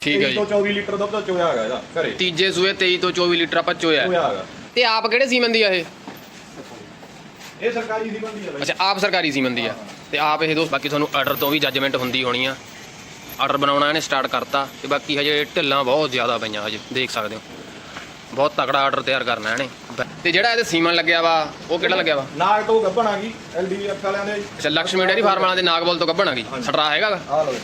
ਠੀਕ ਹੈ ਜੀ। 24 ਲੀਟਰ ਦੁੱਧ ਦਾ ਚੋਇਆ ਹੈਗਾ ਇਹਦਾ ਘਰੇ। ਤੀਜੇ ਸੂਏ 23 ਤੋਂ 24 ਲੀਟਰ ਆਪਾਂ ਚੋਇਆ ਚੋਇਆ ਹੈਗਾ। ਤੇ ਆਪ ਕਿਹੜੇ ਸੀਮਨ ਦੀ ਆ ਇਹ? ਇਹ ਸਰਕਾਰੀ ਦੀ ਬੰਦੀ ਹੈ ਬਾਈ। ਅੱਛਾ ਆਪ ਸਰਕਾਰੀ ਸੀਮਨ ਦੀ ਆ। ਤੇ ਆਪ ਇਹ ਦੋਸਤ ਬਾਕੀ ਤੁਹਾਨੂੰ ਆਰਡਰ ਤੋਂ ਵੀ ਜੱਜਮੈਂਟ ਹੁੰਦੀ ਹੋਣੀ ਆ। ਆਰਡਰ ਬਣਾਉਣਾ ਇਹਨੇ ਸਟਾਰਟ ਕਰਤਾ। ਤੇ ਬਾਕੀ ਹਜੇ ਢਿੱਲਾਂ ਬਹੁਤ ਜ਼ਿਆਦਾ ਪਈਆਂ ਹਜੇ ਦੇਖ ਸਕਦੇ ਹੋ। ਬਹੁਤ ਤਕੜਾ ਆਰਡਰ ਤਿਆਰ ਕਰਨਾ ਇਹਨੇ। ਤੇ ਜਿਹੜਾ ਇਹਦੇ ਸੀਮਨ ਲੱਗਿਆ ਵਾ ਉਹ ਕਿਹੜਾ ਲੱਗਿਆ ਵਾ? ਨਾਗ ਤੋਂ ਗੱਭਣ ਆ ਗਈ ਐਲਡੀਐਫ ਵਾਲਿਆਂ ਦੇ। ਅੱਛਾ ਲక్ష్ਮੀ ਡੈਰੀ ਫਾਰਮ ਵਾਲਿਆਂ ਦੇ ਨਾਗਬਲ ਤੋਂ ਕੱਢਣਾ ਗਈ। ਸਟਰਾ ਹੈਗਾ? ਆ ਲਓ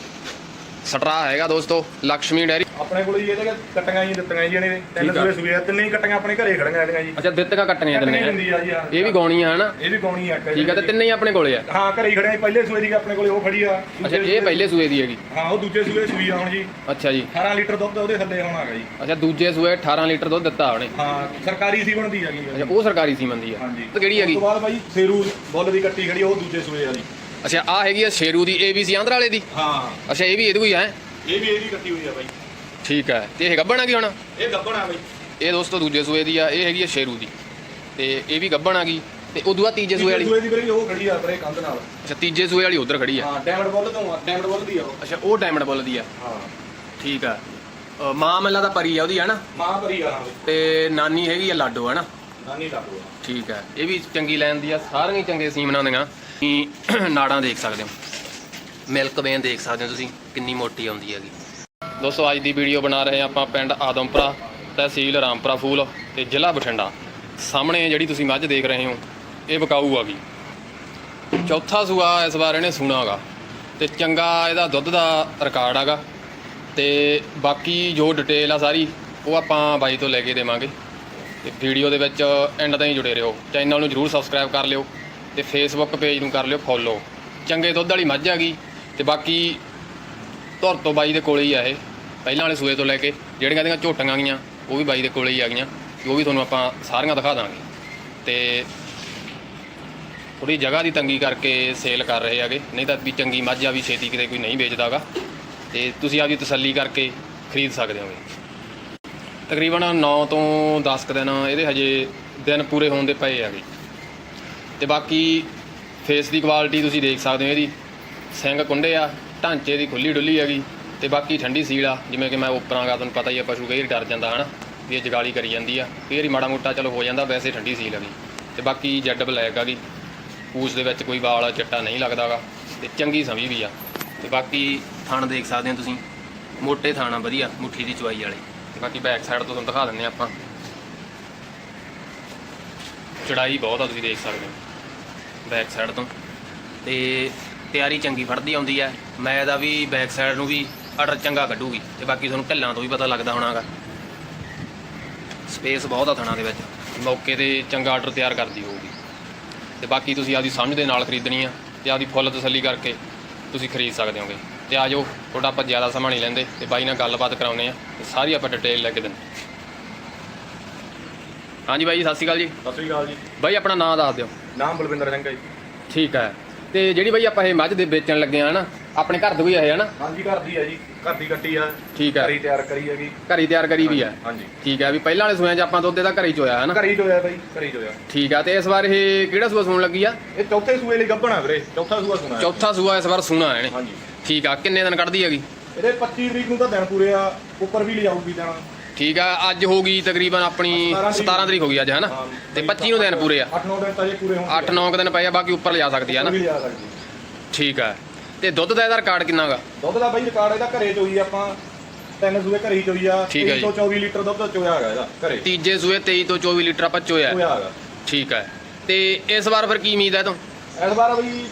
ਸਟਰਾ ਹੈਗਾ ਦੋਸਤੋ ਲక్ష్ਮੀ ਡੈਰੀ। ਆਪਣੇ ਕੋਲ ਜੀ ਇਹਦੇ ਕੱਟੀਆਂ ਹੀ ਦਿੱਤੀਆਂ ਜੀ ਇਹਨੇ। ਤਿੰਨ ਸੂਏ ਆ, ਤਿੰਨੇ ਹੀ ਕੱਟੀਆਂ ਆਪਣੇ ਘਰੇ ਖੜੀਆਂ ਇਹਦੀਆਂ ਜੀ। ਅੱਛਾ ਦਿੱਤੀਆਂ ਕੱਟਣੀਆਂ ਕੱਟਣੀ ਤਿੰਨੇ ਹੁੰਦੀ ਆ ਜੀ। ਇਹ ਵੀ ਗਾਉਣੀ ਆ ਹਨਾ? ਇਹ ਵੀ ਗਾਉਣੀ ਆ ਠੀਕ ਆ ਤੇ ਤਿੰਨੇ ਹੀ ਆਪਣੇ ਕੋਲੇ ਆ? ਹਾਂ ਘਰੇ ਹੀ ਖੜਿਆ ਜੀ ਪਹਿਲੇ ਸੂਏ ਦੀ ਆਪਣੇ ਕੋਲੇ ਉਹ ਖੜੀ ਆ। ਅੱਛਾ ਇਹ ਪਹਿਲੇ ਸੂਏ ਦੀ ਹੈਗੀ? ਹਾਂ ਉਹ ਦੂਜੇ ਸੂਏ ਸੂਈ ਆ ਹੁਣ ਜੀ। ਅੱਛਾ ਜੀ। 18 ਲੀਟਰ ਦੁੱਧ ਉਹਦੇ ਥੱਲੇ ਹੁਣ ਆਗਾ ਜੀ। ਅੱਛਾ ਦੂਜੇ ਸੂਏ 18 ਲੀਟਰ ਦੁੱਧ ਦਿੱਤਾ ਉਹਨੇ। ਹਾਂ ਸਰਕਾਰੀ ਸੀ ਬਣਦੀ ਜੀ। ਅੱਛਾ ਉਹ ਸਰਕਾਰੀ ਸੀਮਨ ਦੀ ਆ। ਹਾਂਜੀ। ਤੇ ਕਿਹੜੀ ਹੈਗੀ ਉਸ ਤੋਂ ਬਾਅਦ ਬਾਈ ਸੇਰੂ ਬੁੱਲ ਦੀ ਕੱਟੀ ਖੜੀ ਉਹ ਦੂਜੇ ਸੂਏ ਵਾਲੀ। ਅੱਛਾ ਆ ਹੈਗੀ ਆ ਸ਼ੇਰੂ ਦੀ ਏਬੀਸੀ ਆਂਧਰਾ ਵਾਲੇ ਦੀ? ਹਾਂ। ਅੱਛਾ ਇਹ ਵੀ ਇਹਦੀ ਕੋਈ ਹੈ? ਇਹ ਵੀ ਇਹਦੀ ਕੱਟੀ ਹੋਈ ਆ ਬਾਈ। ਠੀਕ ਹੈ ਤੇ ਇਹ ਗੱਬਣ ਆ ਗਈ ਹੁਣ? ਇਹ ਗੱਭਣ ਆ ਬਾਈ। ਇਹ ਦੋਸਤੋ ਦੂਜੇ ਸੂਏ ਦੀ ਆ ਇਹ ਹੈਗੀ ਆ ਸ਼ੇਰੂ ਦੀ। ਤੇ ਇਹ ਵੀ ਗੱਬਣ ਆ ਗਈ ਤੇ ਉਦੋਂ ਬਾਅਦ ਤੀਜੇ ਸੂਏ ਵਾਲੀ? ਸੂਏ ਦੀ ਵੀਰੇ ਉਹ ਖੜੀ ਆ ਪਰੇ ਕੰਧ ਨਾਲ। ਅੱਛਾ ਤੀਜੇ ਸੂਏ ਵਾਲੀ ਉਧਰ ਖੜੀ ਆ? ਹਾਂ ਡਾਇਮੰਡ ਬੁੱਲ ਤੋਂ ਆ ਡਾਇਮੰਡ ਬੁੱਲ ਦੀ ਆ ਉਹ। ਅੱਛਾ ਉਹ ਡਾਇਮੰਡ ਬੁੱਲ ਦੀ ਆ? ਹਾਂ। ਠੀਕ ਆ। ਅ, ਮਾਂ ਮੱਲਾ ਦਾ ਪਰੀ ਆ ਉਹਦੀ ਹੈ ਨਾ? ਮਾਂ ਭਰੀ ਆ ਹਾਂ। ਬਾਈ ਤੇ ਨਾਨੀ ਹੈਗੀ ਆ ਲਾਡੋ ਹੈ ਨਾ? ਨਾਨੀ ਲਾਗੂ ਆ ਠੀਕ ਹੈ। ਇਹ ਵੀ ਚੰਗੀ ਲੈਣ ਦੀ ਆ, ਸਾਰੀਆਂ ਹੀ ਚੰਗੇ ਸੀਮਨਾਂ ਦੀਆਂ। ਤੁਸੀਂ ਨਾੜਾਂ ਦੇਖ ਸਕਦੇ ਹੋ। ਮਿਲਕ ਵੇਨ ਦੇਖ ਸਕਦੇ ਹੋ ਤੁਸੀਂ, ਕਿੰਨੀ ਮੋਟੀ ਆਉਂਦੀ ਹੈਗੀ। ਦੋਸਤੋ, ਅੱਜ ਦੀ ਵੀਡੀਓ ਬਣਾ ਰਹੇ ਹਾਂ ਆਪਾਂ ਪਿੰਡ ਆਦਮਪੁਰਾ, ਤਹਿਸੀਲ ਰਾਮਪੁਰਾ ਫੂਲ ਤੇ ਜ਼ਿਲ੍ਹਾ ਬਠਿੰਡਾ। ਸਾਹਮਣੇ ਜਿਹੜੀ ਤੁਸੀਂ ਮੱਝ ਦੇਖ ਰਹੇ ਹੋ, ਇਹ ਬਕਾਊ ਆ ਗਈ। ਚੌਥਾ ਸੂਆ ਇਸ ਵਾਰ ਇਹਨੇ ਸੁਣਾਗਾ ਤੇ ਚੰਗਾ ਇਹਦਾ ਦੁੱਧ ਦਾ ਰਿਕਾਰਡ ਆਗਾ ਤੇ ਬਾਕੀ ਜੋ ਡਿਟੇਲ ਆ ਸਾਰੀ, ਉਹ ਆਪਾਂ ਬਾਈ ਤੋਂ ਲੈ ਕੇ ਦੇਵਾਂਗੇ। ਤੇ ਵੀਡੀਓ ਦੇ ਵਿੱਚ ਐਂਡ ਤਾਈਂ ਜੁੜੇ ਰਹੋ। ਚੈਨਲ ਨੂੰ ਜਰੂਰ ਸਬਸਕ੍ਰਾਈਬ ਕਰ ਲਿਓ ਤੇ ਫੇਸਬੁੱਕ ਪੇਜ ਨੂੰ ਕਰ ਲਿਓ ਫੋਲੋ ਚੰਗੇ ਦੁੱਧ ਵਾਲੀ ਮੱਝ ਆ ਗਈ ਤੇ ਬਾਕੀ ਧੁਰ ਤੋਂ ਬਾਈ ਦੇ ਕੋਲੇ ਹੀ ਆ ਇਹ। ਪਹਿਲਾਂ ਵਾਲੇ ਸੂਏ ਤੋਂ ਲੈ ਕੇ ਜਿਹੜੀਆਂ ਦੀਆਂ ਝੋਟੀਆਂ ਗਈਆਂ, ਉਹ ਵੀ ਬਾਈ ਦੇ ਕੋਲੇ ਹੀ ਆ ਗਈਆਂ। ਉਹ ਵੀ ਤੁਹਾਨੂੰ ਆਪਾਂ ਸਾਰੀਆਂ ਦਿਖਾ ਦਾਂਗੇ। ਤੇ ਥੋੜੀ ਜਗ੍ਹਾ ਦੀ ਤੰਗੀ ਕਰਕੇ ਸੇਲ ਕਰ ਰਹੇ ਹੈਗੇ। ਨਹੀਂ ਤਾਂ ਵੀ ਚੰਗੀ ਮੱਝ ਆ ਵੀ ਛੇਤੀ ਕਿਤੇ ਕੋਈ ਨਹੀਂ ਵੇਚਦਾਗਾ ਤੇ ਤੁਸੀਂ ਆਪਦੀ ਤਸੱਲੀ ਕਰਕੇ ਖਰੀਦ ਸਕਦੇ ਹੋਗੇ। ਤਕਰੀਬਨ 9 ਤੋਂ 10 ਕੁ ਦਿਨ ਇਹਦੇ ਹਜੇ ਦਿਨ ਪੂਰੇ ਹੋਣ ਦੇ ਪਏ ਹੈਗੇ। ਤੇ ਬਾਕੀ ਫੇਸ ਦੀ ਕੁਆਲਿਟੀ ਤੁਸੀਂ ਦੇਖ ਸਕਦੇ ਹੋ ਇਹਦੀ। ਸਿੰਘ ਕੁੰਡੇ ਆ, ਢਾਂਚੇ ਦੀ ਖੁੱਲੀ ਡੁੱਲੀ ਹੈਗੀ ਤੇ ਬਾਕੀ ਠੰਡੀ ਸੀਲ ਆ, ਜਿਵੇਂ ਕਿ ਮੈਂ ਉੱਪਰਾਂਗਾ ਤੁਹਾਨੂੰ ਪਤਾ ਹੀ ਆ, ਪਸ਼ੂ ਕਈ ਵਾਰੀ ਡਰ ਜਾਂਦਾ ਹਨਾ, ਵੀ ਇਹ ਜਗਾਲੀ ਕਰੀ ਜਾਂਦੀ ਆ। ਕਈ ਵਾਰੀ ਮਾੜਾ ਮੋਟਾ ਚਲੋ ਹੋ ਜਾਂਦਾ, ਵੈਸੇ ਠੰਡੀ ਸੀਲ ਹੈਗੀ। ਤੇ ਬਾਕੀ ਜੈਡ ਬਲੈਕ ਹੈਗੀ ਪੂਛ ਦੇ ਵਿੱਚ ਕੋਈ ਵਾਲ, ਚਿੱਟਾ ਨਹੀਂ ਲੱਗਦਾਗਾ ਤੇ ਚੰਗੀ ਸਮੀ ਵੀ ਆ। ਤੇ ਬਾਕੀ ਥਣ ਦੇਖ ਸਕਦੇ ਹੋ ਤੁਸੀਂ, ਮੋਟੇ ਥਣ ਆ, ਵਧੀਆ, ਮੁੱਠੀ ਦੀ ਚਵਾਈ ਵਾਲੇ। ਬਾਕੀ ਬੈਕ ਸਾਈਡ ਤੋਂ ਤੁਹਾਨੂੰ ਦਿਖਾ ਦਿੰਦੇ ਆ ਆਪਾਂ। ਚੜਾਈ ਬਹੁਤ ਆ, ਤੁਸੀਂ ਦੇਖ ਸਕਦੇ ਹੋ। ਬੈਕ ਸਾਈਡ ਤੋਂ। ਤੇ ਤਿਆਰੀ ਚੰਗੀ ਫੜਦੀ ਆਉਂਦੀ ਹੈ ਮੈਂ ਇਹਦਾ ਵੀ ਬੈਕ ਸਾਈਡ ਨੂੰ ਵੀ ਆਰਡਰ ਚੰਗਾ ਕੱਢੂਗੀ। ਤੇ ਬਾਕੀ ਤੁਹਾਨੂੰ ਢਿੱਲਾਂ ਤੋਂ ਵੀ ਪਤਾ ਲੱਗਦਾ ਹੋਣਾਗਾ। ਸਪੇਸ ਬਹੁਤ ਆ ਥਣਾ ਦੇ ਵਿੱਚ। ਮੌਕੇ ਤੇ ਚੰਗਾ ਆਰਡਰ ਤਿਆਰ ਕਰਦੀ ਹੋਊਗੀ। ਤੇ ਬਾਕੀ ਤੁਸੀਂ ਆਪਦੀ ਸਮਝ ਦੇ ਨਾਲ ਖਰੀਦਣੀ ਆ। ਤੇ ਆਪਦੀ ਫੁੱਲ ਤਸੱਲੀ ਕਰਕੇ ਤੁਸੀਂ ਖਰੀਦ ਸਕਦੇ ਹੋਗੇ। ਤੇ ਆ ਜਾਓ ਤੁਹਾਡਾ ਆਪਾਂ ਜ਼ਿਆਦਾ ਸਮਾਂ ਨਹੀਂ ਲੈਂਦੇ ਤੇ ਬਾਈ ਨਾਲ ਗੱਲਬਾਤ ਕਰਾਉਨੇ ਆ ਤੇ ਸਾਰੀ ਆਪਾਂ ਡਿਟੇਲ ਲੈ ਕੇ ਦਿੰਦੇ ਹਾਂਜੀ ਬਾਈ ਜੀ, ਸਤਿ ਸ਼੍ਰੀ ਅਕਾਲ ਜੀ। ਸਤਿ ਸ੍ਰੀ ਅਕਾਲ ਜੀ। ਬਾਈ ਆਪਣਾ ਨਾਮ ਦੱਸ ਦਿਓ। ਨਾਮ ਬਲਵਿੰਦਰ ਸਿੰਘ ਹੈ ਜੀ। ਠੀਕ ਹੈ। ਤੇ ਜਿਹੜੀ ਬਾਈ ਆਪਾਂ ਇਹ ਮੱਝ ਦੇ ਵੇਚਣ ਲੱਗੇ ਆ ਨਾ ਆਪਣੇ ਘਰ ਤੋਂ ਹੀ ਇਹ ਹਨਾ ਹਾਂਜੀ ਘਰ ਦੀ ਆ ਜੀ। ਘਰ ਦੀ ਕੱਟੀ ਆ। ਠੀਕ ਹੈ। ਘਰੀ ਤਿਆਰ ਕਰੀ ਹੈਗੀ। ਘਰੀ ਤਿਆਰ ਕਰੀ ਵੀ ਆ ਹਾਂਜੀ ਠੀਕ ਹੈ ਵੀ ਪਹਿਲਾਂ ਵਾਲੇ ਸੂਆਂ 'ਚ ਆਪਾਂ ਦੁੱਧ ਇਹਦਾ ਘਰੇ ਚੋਇਆ ਹਨਾ ਘਰੀ ਜੋਇਆ ਬਾਈ ਘਰੀ ਜੋਇਆ ਠੀਕ ਆ ਤੇ ਇਸ ਵਾਰ ਇਹ ਕਿਹੜਾ ਸੂਆ ਸੂਣ ਲੱਗੀ ਆ? ਇਹ ਚੌਥੇ ਸੂਏ ਲਈ ਗੱਭਣ ਵੀਰੇ ਚੌਥਾ ਸੂਆ ਸੁਣਾ ਚੌਥਾ ਸੂਆ ਇਸ ਵਾਰ ਸੂਣਾ ਇਹਨੇ। ਹਾਂਜੀ। ਠੀਕ ਆ ਕਿੰਨੇ ਦਿਨ ਕੱਢਦੀ ਹੈਗੀ? ਇਹਦੇ 25 ਤਰੀਕ ਨੂੰ ਤਾਂ ਦਿਨ ਪੂਰੇ ਆ ਉੱਪਰ ਵੀ ਲਿਜਾਊਗੀ ਦਿਨ। ਠੀਕ ਆ ਅੱਜ ਹੋ ਗਈ ਤਕਰੀਬਨ ਆਪਣੀ 17 ਤਰੀਕ। ਹੋ ਗਈ ਅੱਜ ਹਨਾ ਹਾਂ। ਤੇ 25 ਨੂੰ ਦਿਨ ਪੂਰੇ ਆ। 8-9 ਦਿਨ ਤਾਂ ਜੇ ਪੂਰੇ ਹੋਣ 8-9 ਦਿਨ ਪਏ ਆ ਬਾਕੀ ਉੱਪਰ ਲਿਜਾ ਸਕਦੀ ਆ ਨਾ? ਲਿਜਾ ਸਕਦੀ ਠੀਕ ਆ। ਤੇ ਦੁੱਧ ਦਾ ਇਹਦਾ ਰਿਕਾਰਡ ਕਿੰਨਾਗਾ ਦੁੱਧ ਦਾ ਬਾਈ ਰਿਕਾਰਡ ਇਹਦਾ ਘਰੇ ਚੋਈ ਆਪਾਂ ਤਿੰਨ ਸੂਏ ਘਰੇ ਹੀ ਚੋਈ ਆ ਠੀਕ ਹੈ ਜੀ। 324 ਲੀਟਰ ਦੁੱਧ ਚੋਇਆ ਹੈਗਾ ਇਹਦਾ ਘਰੇ। ਤੀਜੇ ਸੂਏ 23 ਤੋਂ 24 ਲੀਟਰ ਆਪਾਂ ਚੋਇਆ ਚੋਇਆ ਹੈਗਾ। ਠੀਕ ਹੈ ਤੇ ਇਸ ਵਾਰ ਫਿਰ ਕੀ ਉਮੀਦ ਹੈ ਤੋਂ ਇਸ ਵਾਰ ਬਈ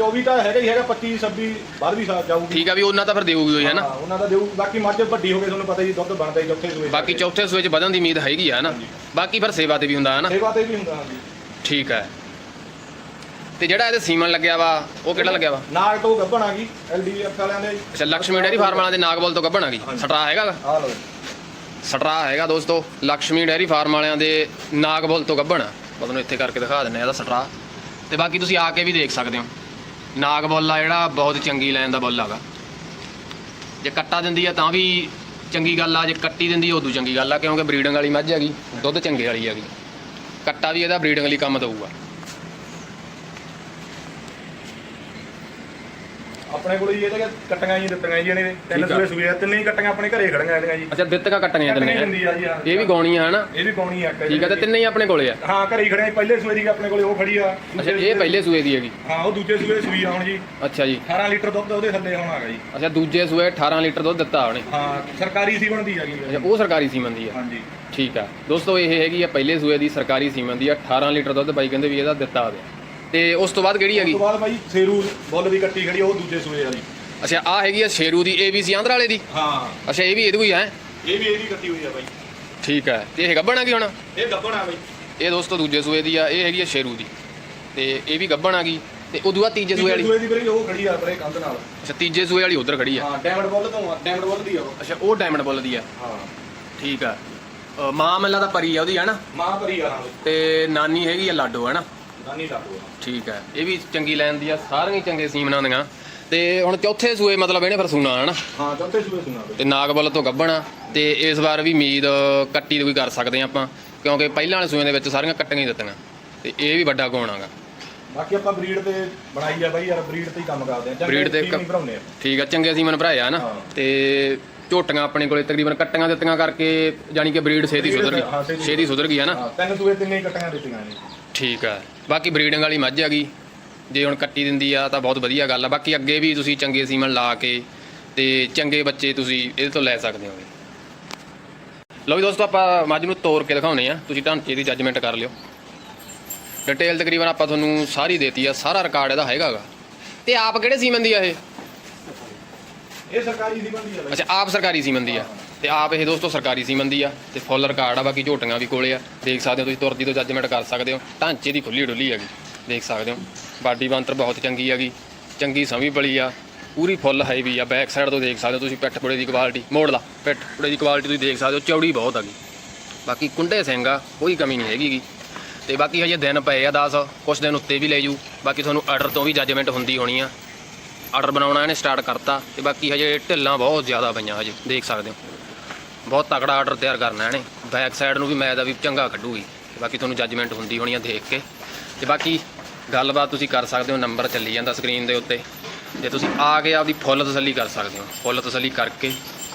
24 ਤਾਂ ਹੈਗਾ ਹੀ ਹੈਗਾ 25 26 ਬਾਹਰ ਵੀ ਸਾ- ਜਾਊਗੀ। ਠੀਕ ਆ ਵੀ ਉਹਨਾਂ ਤਾਂ ਫਿਰ ਦੇਊਗੀ ਹੋਈ ਹੈ ਨਾ ਉਹਨਾਂ ਦਾ ਦੇਊ ਬਾਕੀ ਮੱਝ ਵੱਡੀ ਹੋ ਗਈ ਤੁਹਾਨੂੰ ਪਤਾ ਜੀ ਦੁੱਧ ਬਣਦਾ ਹੀ ਚੌਥੇ ਸੂਏ ਬਾਕੀ ਚੌਥੇ ਸੂਏ ਚ ਵਧਣ ਦੀ ਉਮੀਦ ਹੈਗੀ ਆ ਨਾ ਬਾਕੀ ਫਿਰ ਸੇਵਾ ਤੇ ਵੀ ਹੁੰਦਾ ਹੈ ਨਾ ਸੇਵਾ ਤੇ ਵੀ ਹੁੰਦਾ ਹਾਂਜੀ। ਠੀਕ ਹੈ ਤੇ ਜਿਹੜਾ ਇਹਦੇ ਸੀਮਨ ਲੱਗਿਆ ਵਾ ਉਹ ਕਿਹੜਾ ਲੱਗਿਆ ਵਾ? ਨਾਗ ਤੋਂ ਗੱਭਣ ਆ ਗਈ ਐਲਡੀਐਫ ਵਾਲਿਆਂ ਦੇ। ਅੱਛਾ ਲక్ష్ਮੀ ਡੇਰੀ ਫਾਰਮ ਵਾਲਿਆਂ ਦੇ ਨਾਗਬਲ ਤੋਂ ਗੱਭਣ ਆ ਗਈ? ਸਟਰਾ ਹੈਗਾ ਆ ਲਓ ਸਟਰਾ ਹੈਗਾ ਦੋਸਤੋ ਲక్ష్ਮੀ ਡੇਰੀ ਫਾਰਮ ਵਾਲਿਆਂ ਦੇ ਨਾਗਬਲ ਤੋਂ ਗੱਭਣ ਆ। ਮੈਂ ਤੁਹਾਨੂੰ ਇੱਥੇ ਕਰਕੇ ਦਿਖਾ ਦਿੰਦਾ ਇਹਦਾ ਸਟਰਾ। ਤੇ ਬਾਕੀ ਤੁਸੀਂ ਆ ਕੇ ਵੀ ਦੇਖ ਸਕਦੇ ਹੋ। ਨਾਗਬੁੱਲ ਆ ਜਿਹੜਾ ਬਹੁਤ ਚੰਗੀ ਲੈਣ ਦਾ ਬੁੱਲ ਹੈਗਾ ਜੇ ਕੱਟਾ ਦਿੰਦੀ ਆ ਤਾਂ ਵੀ ਚੰਗੀ ਗੱਲ ਆ, ਜੇ ਕੱਟੀ ਦਿੰਦੀ ਉਦੋਂ ਚੰਗੀ ਗੱਲ ਆ, ਕਿਉਂਕਿ ਬਰੀਡਿੰਗ ਵਾਲੀ ਮੱਝ ਹੈਗੀ, ਦੁੱਧ ਚੰਗੇ ਵਾਲੀ ਹੈਗੀ। ਕੱਟਾ ਵੀ ਇਹਦਾ ਬਰੀਡਿੰਗ ਲਈ ਕੰਮ ਦਊਗਾ। ਆਪਣੇ ਕੋਲ ਜੀ ਇਹ ਤਾਂ ਕੱਟੀਆਂ ਜੀ ਦਿੱਤੀਆਂ ਜੀ ਇਹਨੇ ਤਿੰਨ ਆ। ਸੂਏ ਸੂਏ ਆ ਤਿੰਨੇ ਹੀ ਕੱਟੀਆਂ ਆਪਣੇ ਘਰੇ ਖੜੀਆਂ ਇਹਦੀਆਂ ਜੀ। ਅੱਛਾ ਦਿੱਤੀਆਂ ਕੱਟਣੀਆਂ ਕੱਟੀਆਂ ਤਿੰਨੇ ਹੁੰਦੀ ਆ ਜੀ ਹਾਂ। ਇਹ ਵੀ ਗਾਉਣੀਆਂ ਹਨਾ? ਇਹ ਵੀ ਪਾਉਣੀ ਆ ਠੀਕ ਆ ਤੇ ਤਿੰਨੇ ਹੀ ਆਪਣੇ ਕੋਲੇ ਆ? ਹਾਂ ਘਰੇ ਹੀ ਖੜੇ ਆ। ਪਹਿਲੇ ਸੂਏ ਦੀ ਆਪਣੇ ਕੋਲੇ ਉਹ ਖੜੀ ਆ। ਅੱਛਾ ਇਹ ਪਹਿਲੇ ਸੂਏ ਦੀ ਹੈਗੀ? ਹਾਂ ਉਹ ਦੂਜੇ ਸੂਏ ਸੂਈ ਆ ਹੁਣ ਜੀ। ਅੱਛਾ ਜੀ। 18 ਲੀਟਰ ਦੁੱਧ ਉਹਦੇ ਥੱਲੇ ਹੁਣ ਆਗਾ ਜੀ। ਅੱਛਾ ਦੂਜੇ ਸੂਏ 18 ਲੀਟਰ ਦੁੱਧ ਦਿੱਤਾ ਉਹਨੇ? ਹਾਂ ਸਰਕਾਰੀ ਸੀਮਨ ਦੀ ਆ ਜੀ। ਅੱਛਾ ਉਹ ਸਰਕਾਰੀ ਸੀਮਨ ਦੀ ਆ? ਹਾਂਜੀ। ਠੀਕ ਆ। ਦੋਸਤੋ ਇਹ ਹੈਗੀ ਆ ਪਹਿਲੇ ਸੂਏ ਦੀ ਸਰਕਾਰੀ ਸੀਮਨ ਦੀ ਆ 18 ਲੀਟਰ ਦੁੱਧ ਬਾਈ ਕਹਿੰਦੇ ਵੀ ਇਹਦਾ ਦਿੱਤਾ ਹੋਵੇ ਤੇ ਉਸ ਤੋਂ ਬਾਅਦ ਕਿਹੜੀ ਉਸ ਹੈਗੀ ਤੋਂ ਬਾਅਦ ਬਾਈ ਸੇਰੂ ਬੁੱਲ ਦੀ ਕੱਟੀ ਖੜੀ ਉਹ ਦੂਜੇ ਸੂਏ ਜੀ ਅੱਛਾ ਆ ਹੈਗੀ ਆ ਸ਼ੇਰੂ ਦੀ ਏਬੀਸੀ ਆਂਧਰਾ ਵਾਲੇ ਦੀ? ਹਾਂ। ਅੱਛਾ ਇਹ ਵੀ ਇਹਦੀ ਕੋਈ ਹੈ? ਇਹ ਵੀ ਇਹਦੀ ਕੱਟੀ ਹੋਈ ਆ ਬਾਈ। ਠੀਕ ਹੈ ਤੇ ਇਹ ਗੱਬਣ ਆ ਗਈ ਹੁਣ? ਇਹ ਗੱਬਣ ਆ ਬਾਈ। ਇਹ ਦੋਸਤੋ ਦੂਜੇ ਸੂਏ ਦੀ ਆ ਇਹ ਹੈਗੀ ਆ ਸ਼ੇਰੂ ਦੀ। ਤੇ ਇਹ ਵੀ ਗੱਬਣ ਆ ਗਈ ਤੇ ਉਦੋਂ ਬਾਅਦ ਤੀਜੇ ਸੂਏ ਵਾਲੀ? ਸੂਏ ਦੀ ਵੀਰੇ ਉਹ ਖੜੀ ਆ ਆਪਣੇ ਕੰਧ ਨਾਲ। ਅੱਛਾ ਤੀਜੇ ਸੂਏ ਵਾਲੀ ਉਧਰ ਖੜੀ ਆ? ਹਾਂ ਡਾਇਮੰਡ ਬੁੱਲ ਤੋਂ ਆ ਡਾਇਮੰਡ ਬੁੱਲ ਦੀ ਆ ਉਹ। ਅੱਛਾ ਉਹ ਡਾਇਮੰਡ ਬੁੱਲ ਦੀ ਆ? ਹਾਂ। ਠੀਕ ਆ। ਅ, ਮਾਂ ਮੱਲਾ ਦਾ ਪਰੀ ਆ ਉਹਦੀ ਹੈ ਨਾ? ਮਾਂ ਭਰੀ ਆ ਹਾਂ। ਬਾਈ ਤੇ ਨਾਨੀ ਹੈਗੀ ਆ ਲਾਡੋ ਹੈ ਨਾ? ਲਾਗੂ ਠੀਕ ਹੈ ਇਹ ਵੀ ਚੰਗੀ ਲੈਣ ਦੀ ਆ ਸਾਰੀਆਂ ਹੀ ਚੰਗੇ ਸੀਮਨਾਂ ਦੀਆਂ ਤੇ ਹੁਣ ਚੌਥੇ ਸੂਏ ਮਤਲਬ ਇਹਨੇ ਫਿਰ ਸੂਣਾ ਹੈ ਨਾ ਹਾਂ ਚੌਥੇ ਸੂਏ ਸੁਣਾ ਬਾਈ ਤੇ ਨਾਗਬਲ ਤੋਂ ਗੱਭਣ ਤੇ ਇਸ ਵਾਰ ਵੀ ਉਮੀਦ ਕੱਟੀ ਦੀ ਕੋਈ ਕਰ ਸਕਦੇ ਆ ਆਪਾਂ ਕਿਉਂਕਿ ਪਹਿਲਾਂ ਵਾਲੇ ਸੂਏ ਦੇ ਵਿੱਚ ਸਾਰੀਆਂ ਕੱਟੀਆਂ ਹੀ ਦਿੱਤੀਆਂ। ਤੇ ਇਹ ਵੀ ਵੱਡਾ ਗੁਣ ਆਗਾ ਬਾਕੀ ਆਪਾਂ ਬਰੀਡ ਤੇ ਬਣਾਈ ਆ ਬਾਈ ਯਾਰ ਬਰੀਡ ਤੇ ਹੀ ਕੰਮ ਕਰਦੇ ਆ। ਚੰਗੇ Breed ਤੇ team ਕ- ਹੀ ਬਣਾਉਂਦੇ ਆ। ਠੀਕ ਆ ਚੰਗੇ ਸੀਮਨ ਭਰਾਇਆ ਨਾ ਹਾਂ। ਤੇ ਝੋਟੀਆਂ ਆਪਣੇ ਕੋਲੇ ਤਕਰੀਬਨ ਕੱਟੀਆਂ ਦਿੱਤੀਆਂ ਕਰਕੇ ਜਾਨੀ ਕਿ ਬਰੀਡ ਛੇਤੀ Breed ਸੁਧਰ ਹਾਂ, ਗਈ ਛੇਤੀ ਛੇਤੀ ਸੁਧਰ ਗਈ। ਹੈ ਨਾ ਹਾਂ ਤਿੰਨ ਸੂਏ ਤਿੰਨੇ ਹੀ ਕੱਟੀਆਂ ਦਿੱਤੀਆਂ ਨੇ। ਠੀਕ ਆ। ਬਾਕੀ ਬਰੀਡਿੰਗ ਵਾਲੀ ਮੱਝ ਹੈਗੀ ਜੇ ਹੁਣ ਕੱਟੀ ਦਿੰਦੀ ਆ ਤਾਂ ਬਹੁਤ ਵਧੀਆ ਗੱਲ ਆ। ਬਾਕੀ ਅੱਗੇ ਵੀ ਤੁਸੀਂ ਚੰਗੇ ਸੀਮਨ ਲਾ ਕੇ ਤੇ ਚੰਗੇ ਬੱਚੇ ਤੁਸੀਂ ਇਹਦੇ ਤੋਂ ਲੈ ਸਕਦੇ ਹੋਗੇ ਲਓ ਵੀ ਦੋਸਤੋ ਆਪਾਂ ਮੱਝ ਨੂੰ ਤੋੜ ਕੇ ਦਿਖਾਉਨੇ ਆ ਤੁਸੀਂ ਢਾਂਚੇ ਦੀ ਜੱਜਮੈਂਟ ਕਰ ਲਿਓ। ਡਿਟੇਲ ਤਕਰੀਬਨ ਆਪਾਂ ਤੁਹਾਨੂੰ ਸਾਰੀ ਦੇਤੀ ਆ। ਸਾਰਾ ਰਿਕਾਰਡ ਇਹਦਾ ਹੈਗਾਗਾ ਤੇ ਆਪ ਕਿਹੜੇ ਸੀਮਨ ਦੀ ਆ ਇਹ? ਇਹ ਸਰਕਾਰੀ ਸੀਮਨ ਦੀ ਆ ਅੱਛਾ ਆਪ ਸਰਕਾਰੀ ਸੀਮਨ ਦੀ ਆ। ਤੇ ਆਪ ਇਹ ਦੋਸਤੋ ਸਰਕਾਰੀ ਸੀਮਨ ਦੀ ਆ, ਤੇ ਫੁੱਲ ਰਿਕਾਰਡ ਆ, ਬਾਕੀ ਝੋਟੀਆਂ ਵੀ ਕੋਲੇ ਆ। ਦੇਖ ਸਕਦੇ ਹੋ ਤੁਸੀਂ, ਤੁਰਦੀ ਤੋਂ ਜੱਜਮੈਂਟ ਕਰ ਸਕਦੇ ਹੋ। ਢਾਂਚੇ ਦੀ ਖੁੱਲੀ ਡੁੱਲੀ ਹੈਗੀ, ਦੇਖ ਸਕਦੇ ਹੋ। ਬਾਡੀ ਬੰਤਰ ਬਹੁਤ ਚੰਗੀ ਹੈਗੀ, ਚੰਗੀ ਸਮੀ ਬਲੀ ਆ, ਪੂਰੀ ਫੁੱਲ ਹੈਵੀ ਆ ਬੈਕ ਸਾਈਡ ਤੋਂ ਦੇਖ ਸਕਦੇ ਹੋ ਤੁਸੀਂ, ਪਿੱਠ ਪੁੜੇ ਦੀ ਕੁਆਲਿਟੀ ਮੋੜ ਲਾ, ਪਿੱਠ ਪੁੜੇ ਦੀ ਕੁਆਲਿਟੀ ਤੁਸੀਂ ਦੇਖ ਸਕਦੇ ਹੋ, ਚੌੜੀ ਬਹੁਤ ਹੈਗੀ। ਬਾਕੀ ਕੁੰਡੇ ਸਿੰਘ ਆ, ਕੋਈ ਕਮੀ ਨਹੀਂ ਹੈਗੀ ਗੀ। ਤੇ ਬਾਕੀ ਹਜੇ ਦਿਨ ਪਏ ਆ 10 ਕੁਛ ਦਿਨ ਉੱਤੇ ਵੀ ਲੈ ਜੂ। ਬਾਕੀ ਤੁਹਾਨੂੰ ਆਰਡਰ ਤੋਂ ਵੀ ਜੱਜਮੈਂਟ ਹੁੰਦੀ ਹੋਣੀ ਆ। ਆਰਡਰ ਬਣਾਉਣਾ ਇਹਨੇ ਸਟਾਰਟ ਕਰਤਾ, ਤੇ ਬਾਕੀ ਹਜੇ ਢਿੱਲਾਂ ਬਹੁਤ ਜ਼ਿਆਦਾ ਪਈਆਂ ਹਜੇ, ਦੇਖ ਸਕਦੇ ਹੋ। ਬਹੁਤ ਤਕੜਾ ਆਰਡਰ ਤਿਆਰ ਕਰਨਾ ਇਹਨੇ। ਬੈਕ ਸਾਈਡ ਨੂੰ ਵੀ ਮੈਂ ਦਾ ਵੀ ਚੰਗਾ ਕੱਢੂਗੀ। ਤੇ ਬਾਕੀ ਤੁਹਾਨੂੰ ਜੱਜਮੈਂਟ ਹੁੰਦੀ ਹੋਣੀ ਆ ਦੇਖ ਕੇ। ਤੇ ਬਾਕੀ ਗੱਲਬਾਤ ਤੁਸੀਂ ਕਰ ਸਕਦੇ ਹੋ ਨੰਬਰ ਚੱਲੀ ਜਾਂਦਾ ਸਕਰੀਨ ਦੇ ਉੱਤੇ। ਜੇ ਤੁਸੀਂ ਆ ਕੇ ਆਪਦੀ ਫੁੱਲ ਤਸੱਲੀ ਕਰ ਸਕਦੇ ਹੋ, ਫੁੱਲ ਤਸੱਲੀ ਕਰਕੇ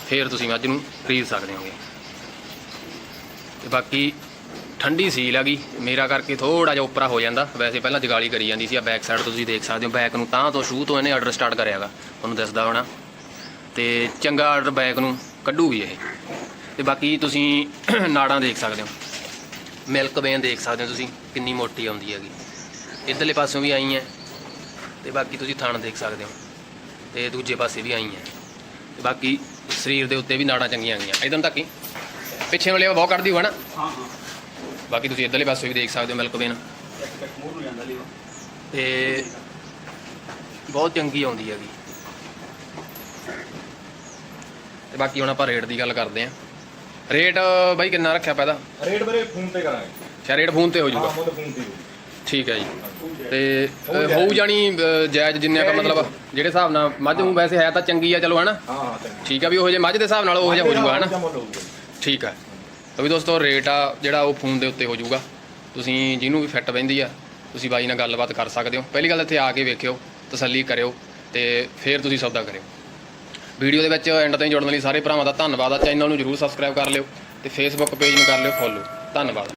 ਫਿਰ ਤੁਸੀਂ ਮੱਝ ਨੂੰ ਖਰੀਦ ਸਕਦੇ ਹੋਗੇ। ਤੇ ਬਾਕੀ ਠੰਡੀ ਸੀਲ ਹੈਗੀ, ਮੇਰਾ ਕਰਕੇ ਥੋੜਾ ਜਿਹਾ ਉੱਪਰਾ ਹੋ ਜਾਂਦਾ। ਵੈਸੇ ਪਹਿਲਾਂ ਜਗਾਲੀ ਕਰੀ ਜਾਂਦੀ ਸੀ, ਆ ਬੈਕ ਸਾਈਡ ਤੁਸੀਂ ਦੇਖ ਸਕਦੇ ਹੋ। ਬੈਕ ਨੂੰ ਤਾਂ ਤੋਂ ਸ਼ੂ ਤੋਂ ਇਹਨੇ ਆਰਡਰ ਸਟਾਰਟ ਕਰਿਆਗਾ। ਤੁਹਾਨੂੰ ਦੱਸਦਾ ਹੋਣਾ। ਤੇ ਚੰਗਾ ਆਰਡਰ ਬੈਕ ਨੂੰ ਕੱਢੂਗੀ ਇਹ। ਤੇ ਬਾਕੀ ਤੁਸੀਂ ਨਾੜਾਂ ਦੇਖ ਸਕਦੇ ਹੋ। ਮਿਲਕ ਵੇਨ ਦੇਖ ਸਕਦੇ ਹੋ ਤੁਸੀਂ ਕਿੰਨੀ ਮੋਟੀ ਆਉਂਦੀ ਹੈਗੀ। ਇਧਰਲੇ ਪਾਸਿਓਂ ਵੀ ਆਈ ਹੈ ਤੇ ਬਾਕੀ ਤੁਸੀਂ ਥਣ ਦੇਖ ਸਕਦੇ ਹੋ। ਤੇ ਦੂਜੇ ਪਾਸੇ ਵੀ ਆਈ ਹੈ ਤੇ ਬਾਕੀ ਸਰੀਰ ਦੇ ਉੱਤੇ ਵੀ ਨਾੜਾਂ ਚੰਗੀਆਂ ਆਈਆਂ ਇਧਰ ਤੱਕ ਹੀ ਪਿੱਛੇ ਵਾਲੇ ਬਹੁਤ ਕੱਢਦੀ ਹੋਣਾ ਹਾਂ ਹਾਂ। ਬਾਕੀ ਤੁਸੀਂ ਇਧਰਲੇ ਪਾਸੇ ਵੀ ਦੇਖ ਸਕਦੇ ਹੋ ਮਿਲਕ ਵੇਨ ਤੇ ਬਹੁਤ ਚੰਗੀ ਆਉਂਦੀ ਹੈਗੀ। ਤੇ ਬਾਕੀ ਹੁਣ ਆਪਾਂ ਰੇਟ ਦੀ ਗੱਲ ਕਰਦੇ ਆਂ ਰੇਟ ਬਾਈ ਕਿੰਨਾ ਰੱਖਿਆ ਪੈਦਾ ਰੇਟ ਵੀਰੇ ਫੋਨ ਤੇ ਕਰਾਂਗੇ। ਅੱਛਾ ਰੇਟ ਫੋਨ ਤੇ ਹੋ ਹਾਂ ਜਾਊਗਾ ਮੁੱਲ ਫੋਨ ਤੇ ਹੀ ਠੀਕ ਹੈ ਜੀ। ਹੋਊ। ਤੇ। ਅ, ਹੋਊ ਜਾਣੀ ਅ, ਜਾਇਜ਼ ਜਿੰਨੇ ਆਪਾਂ ਮਤਲਬ ਜਿਹੜੇ ਹਿਸਾਬ ਨਾਲ ਮੱਝ ਨੂੰ ਵੈਸੇ ਹੈ ਤਾਂ ਚੰਗੀ ਆ ਚਲੋ ਹਨਾ? ਹਾਂ ਹਾਂ ਚੰਗਾ। ਠੀਕ ਆ ਵੀ ਉਹ ਜੇ ਮੱਝ ਦੇ ਹਿਸਾਬ ਨਾਲ ਉਹ ਜਿਹਾ ਹੋ ਜਾਊਗਾ ਹਨਾ? ਮੁੱਲ ਹੋਊਗਾ। ਠੀਕ ਹੈ ਤਾਂ ਵੀ ਦੋਸਤੋ ਰੇਟ ਆ ਜਿਹੜਾ ਉਹ ਫੋਨ ਦੇ ਉੱਤੇ ਹੋ ਜਾਊਗਾ। ਤੁਸੀਂ ਜਿਹਨੂੰ ਵੀ ਫਿੱਟ ਬੈਂਦੀ ਆ ਤੁਸੀਂ ਬਾਈ ਨਾਲ ਗੱਲਬਾਤ ਕਰ ਸਕਦੇ ਹੋ। ਪਹਿਲੀ ਗੱਲ ਇੱਥੇ ਆ ਕੇ ਵੇਖਿਓ ਤਸੱਲੀ ਕਰਿਓ ਤੇ ਫਿਰ ਤੁਸੀਂ ਸੌਦਾ ਕਰਿਓ। ਵੀਡੀਓ ਦੇ ਵਿੱਚ ਐਂਡ ਤਾਈਂ ਜੁੜਨ ਲਈ ਸਾਰੇ ਭਰਾਵਾਂ ਦਾ ਧੰਨਵਾਦ ਆ। ਚੈਨਲ ਨੂੰ ਜਰੂਰ ਸਬਸਕ੍ਰਾਈਬ ਕਰ ਲਿਓ ਤੇ ਫੇਸਬੁੱਕ ਪੇਜ ਨੂੰ ਕਰ ਲਿਓ ਫੋਲੋ ਧੰਨਵਾਦ।